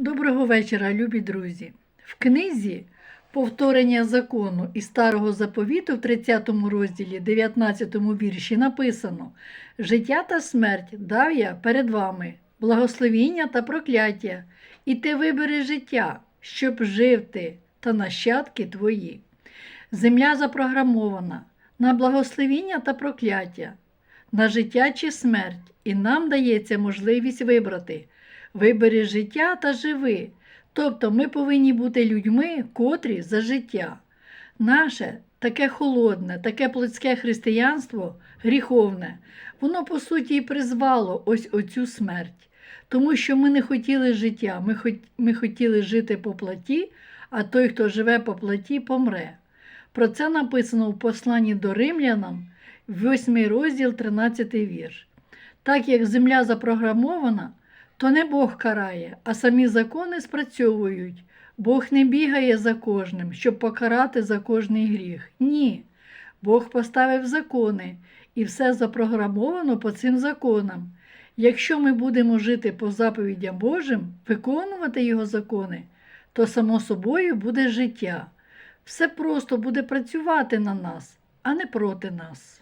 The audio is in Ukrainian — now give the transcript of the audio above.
Доброго вечора, любі друзі. В книзі Повторення закону і старого заповіту в 30 розділі, 19 вірші написано: Життя та смерть дав я перед вами, благословіння та прокляття, і ти вибери життя, щоб жив ти та нащадки твої. Земля запрограмована на благословіння та прокляття, на життя чи смерть, і нам дається можливість вибрати. Вибери життя та живи. Тобто ми повинні бути людьми, котрі за життя. Наше таке холодне, таке плотське християнство, гріховне, воно по суті і призвало ось оцю смерть. Тому що ми не хотіли життя, ми, хот... ми хотіли жити по плоті, а той, хто живе по плоті, помре. Про це написано в посланні до римлянам, 8 розділ, 13 вірш. Так як земля запрограмована, то не Бог карає, а самі закони спрацьовують. Бог не бігає за кожним, щоб покарати за кожний гріх. Ні. Бог поставив закони, і все запрограмовано по цим законам. Якщо ми будемо жити по заповідям Божим, виконувати Його закони, то само собою буде життя. Все просто буде працювати на нас, а не проти нас.